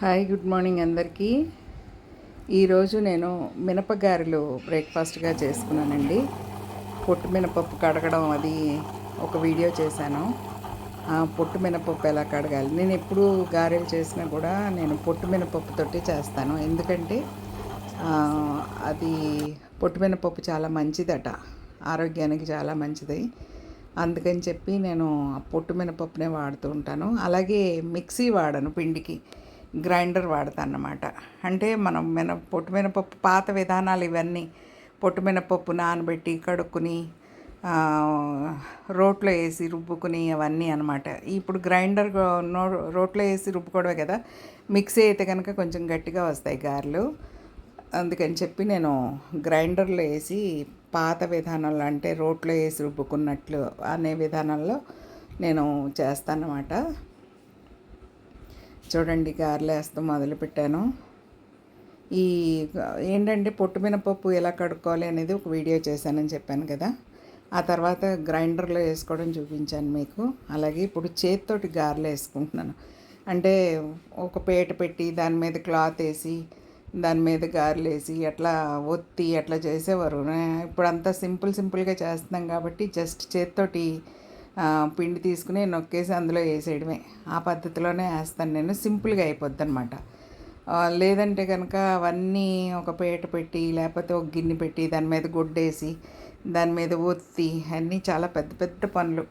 Hi good morning అందరికీ. ఈరోజు నేను మినపగారెలు బ్రేక్ఫాస్ట్గా చేసుకున్నానండి. పొట్టు మినపప్పు కడగడం అది ఒక వీడియో చేశాను. పొట్టు మినపప్పు ఎలా కడగాలి? నేను ఎప్పుడు గారెలు చేసినా కూడా నేను పొట్టు మినపప్పుతోటి చేస్తాను. ఎందుకంటే అది పొట్టు మినపప్పు చాలా మంచిదట. ఆరోగ్యానికి చాలా మంచిది. అందుకని చెప్పి నేను ఆ పొట్టు మినపప్పునే వాడుతూ ఉంటాను. అలాగే మిక్సీ వాడను పిండికి. గ్రైండర్ వాడతాను అన్నమాట అంటే మనం మిన పొట్టు మినపప్పు పాత విధానాలు ఇవన్నీ పొట్టు మినపప్పు నానబెట్టి కడుక్కుని రోట్లో వేసి రుబ్బుకుని అవన్నీ అనమాట. ఇప్పుడు గ్రైండర్ నో రోట్లో వేసి రుబ్బుకోవడమే కదా మిక్సీ అయితే కనుక కొంచెం గట్టిగా వస్తాయి గారెలు. అందుకని చెప్పి నేను గ్రైండర్లో వేసి పాత విధానంలో అంటే రోట్లో వేసి రుబ్బుకున్నట్లు అనే విధానంలో నేను చేస్తానమాట. చూడండి గారెలు వేస్తూ మొదలుపెట్టాను. ఈ ఏంటంటే పొట్టు మినపప్పు ఎలా కడుక్కోవాలి అనేది ఒక వీడియో చేశానని చెప్పాను కదా. ఆ తర్వాత గ్రైండర్లో వేసుకోవడం చూపించాను మీకు. అలాగే ఇప్పుడు చేతితోటి గారెలు వేసుకుంటున్నాను. అంటే ఒక పేట పెట్టి దాని మీద క్లాత్ వేసి దాని మీద గారెలు వేసి అట్లా ఒత్తి అట్లా చేసేవారు. ఇప్పుడు అంతా సింపుల్ సింపుల్గా చేస్తున్నాం కాబట్టి జస్ట్ చేతితోటి పిండి తీసుకుని నొక్కేసి అందులో వేసేయడమే. ఆ పద్ధతిలోనే వేస్తాను నేను. సింపుల్గా అయిపోద్ది అనమాట లేదంటే కనుక అవన్నీ ఒక పీట పెట్టి లేకపోతే ఒక గిన్నె పెట్టి దాని మీద గుడ్డేసి దాని మీద ఒత్తి అన్నీ చాలా పెద్ద పెద్ద పనులు.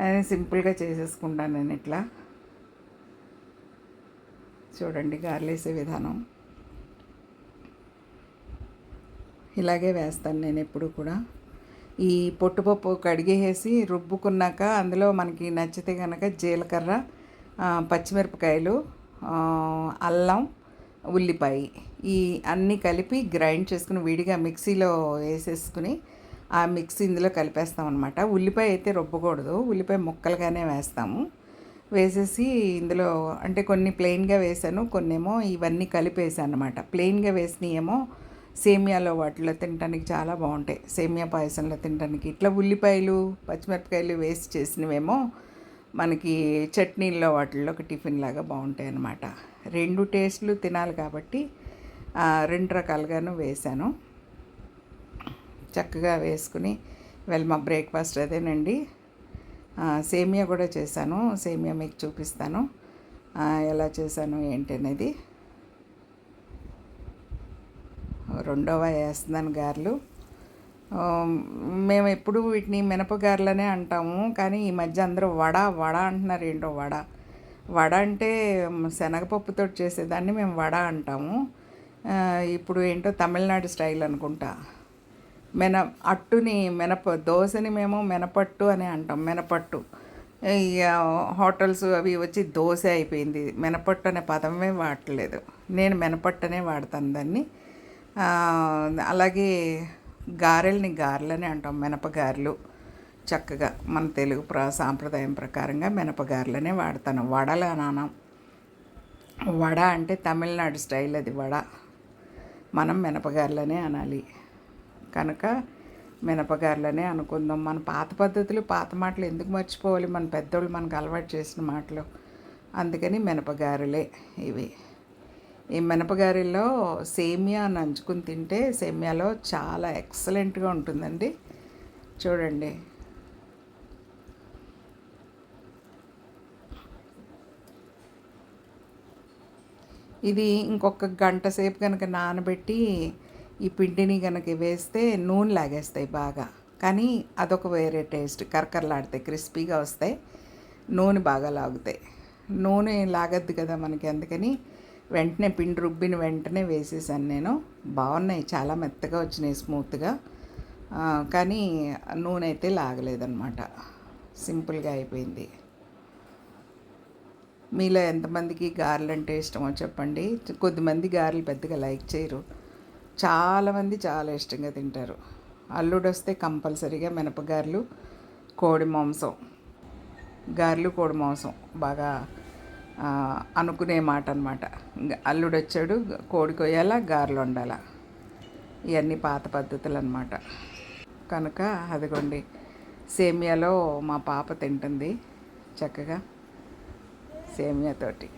అని సింపుల్గా చేసేసుకుంటాను నేను ఇట్లా. చూడండి గార్లేసే విధానం. ఇలాగే వేస్తాను నేను ఎప్పుడు కూడా. ఈ పొట్టుపప్పు కడిగేసి రుబ్బుకున్నాక అందులో మనకి నచ్చితే కనుక జీలకర్ర పచ్చిమిరపకాయలు అల్లం ఉల్లిపాయ ఈ అన్నీ కలిపి గ్రైండ్ చేసుకుని విడిగా మిక్సీలో వేసేసుకుని ఆ మిక్సీ ఇందులో కలిపేస్తాం అనమాట ఉల్లిపాయ అయితే రుబ్బకూడదు. ఉల్లిపాయ ముక్కలుగానే వేస్తాము. వేసేసి ఇందులో అంటే కొన్ని ప్లెయిన్గా వేసాను కొన్నేమో ఇవన్నీ కలిపేసాను అనమాట ప్లెయిన్గా వేసినవేమో సేమియాలో వాటిలో తినడానికి చాలా బాగుంటాయి. సేమియా పాయసంలో తినడానికి ఇట్లా ఉల్లిపాయలు పచ్చిమిరపకాయలు వేసి చేసినవేమో మనకి చట్నీల్లో వాటిల్లో ఒక టిఫిన్ లాగా బాగుంటాయి అన్నమాట. రెండు టేస్ట్లు తినాలి కాబట్టి రెండు రకాలుగాను వేశాను. చక్కగా వేసుకుని వెళ్ళి మా బ్రేక్ఫాస్ట్ అదేనండి. సేమియా కూడా చేశాను. సేమియా మీకు చూపిస్తాను. ఎలా చేశాను ఏంటి అనేది రెండవ వేస్తున్నాను గారెలు. మేము ఎప్పుడు వీటిని మినపగారెలనే అంటాము కానీ ఈ మధ్య అందరూ వడ వడ అంటున్నారు ఏంటో వడ. వడ అంటే శనగపప్పుతో చేసేదాన్ని మేము వడ అంటాము. ఇప్పుడు ఏంటో తమిళనాడు స్టైల్ అనుకుంటా. మెన అట్టుని మినప దోశని మేము మినపట్టు అని అంటాం మినపట్టు. హోటల్స్ అవి వచ్చి దోశ అయిపోయింది. మినపట్టు అనే పదమే వాడలేదు నేను మినపట్టనే వాడతాను దాన్ని. అలాగే గారెల్ని గారెలని అంటాం మినపగారెలు చక్కగా మన తెలుగు ప్ర సాంప్రదాయం ప్రకారంగా మినపగారెలనే వాడతాను. వడలు అని అనం వడ అంటే తమిళనాడు స్టైల్ అది వడ. మనం మినపగారెలనే అనాలి. కనుక మినపగారెలనే అనుకుందాం. మన పాత పద్ధతులు పాత మాటలు ఎందుకు మర్చిపోవాలి? మన పెద్దోళ్ళు మనకు అలవాటు చేసిన మాటలు. అందుకని మినపగారెలే ఇవి. ఈ మినపగారెల్లో సేమియా నంచుకుని తింటే సేమియాలో చాలా ఎక్సలెంట్గా ఉంటుందండి. చూడండి. ఇది ఇంకొక గంట సేపు కనుక నానబెట్టి ఈ పిండిని కనుక వేస్తే నూనె లాగేస్తాయి బాగా. కానీ అదొక వేరే టేస్ట్ కరకరలాడతాయి క్రిస్పీగా వస్తాయి నూనె బాగా లాగుతాయి. నూనె లాగద్దు కదా మనకి అందుకని వెంటనే పిండి రుబ్బిన వెంటనే వేసేసాను నేను. బాగున్నాయి చాలా మెత్తగా వచ్చినాయి స్మూత్గా. కానీ నూనె అయితే లాగలేదన్నమాట. సింపుల్గా అయిపోయింది. మీలో ఎంతమందికి గారెలు అంటే ఇష్టమో చెప్పండి. కొద్దిమంది గారెలు పెద్దగా లైక్ చేయరు. చాలామంది చాలా ఇష్టంగా తింటారు. అల్లుడు వస్తే కంపల్సరీగా మినపగారెలు కోడి మాంసం. గారెలు కోడి మాంసం బాగా అనుకునే మాట అనమాట అల్లుడు వచ్చాడు కోడి కొయ్యాలా గారెలు వండాలా? ఇవన్నీ పాత పద్ధతులు అనమాట కనుక అదిగోండి సేమియాలో మా పాప తింటుంది చక్కగా సేమియాతోటి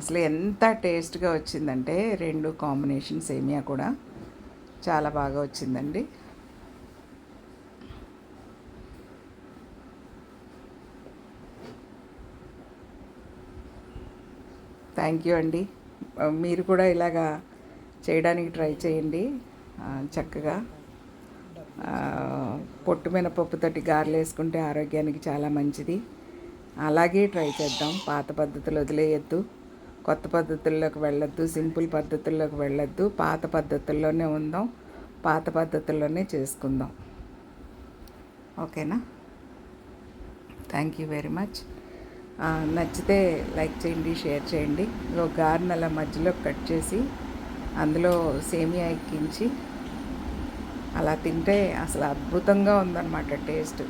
అసలు ఎంత టేస్ట్గా వచ్చిందంటే రెండు కాంబినేషన్ సేమియా కూడా చాలా బాగా వచ్చిందండి. థ్యాంక్ యూ అండి. మీరు కూడా ఇలాగా చేయడానికి ట్రై చేయండి. చక్కగా. పొట్టు మినపప్పుతోటి గారెలు వేసుకుంటే ఆరోగ్యానికి చాలా మంచిది. అలాగే ట్రై చేద్దాం. పాత పద్ధతులు వదిలేయద్దు. కొత్త పద్ధతుల్లోకి వెళ్ళొద్దు. సింపుల్ పద్ధతుల్లోకి వెళ్ళొద్దు. పాత పద్ధతుల్లోనే ఉందాం. పాత పద్ధతుల్లోనే చేసుకుందాం. ఓకేనా? Thank you very much. నచ్చితే లైక్ చేయండి షేర్ చేయండి. ఒక గారెను అలా మధ్యలో కట్ చేసి అందులో సేమియా ఎక్కించి అలా తింటే అసలు అద్భుతంగా ఉందన్నమాట టేస్ట్.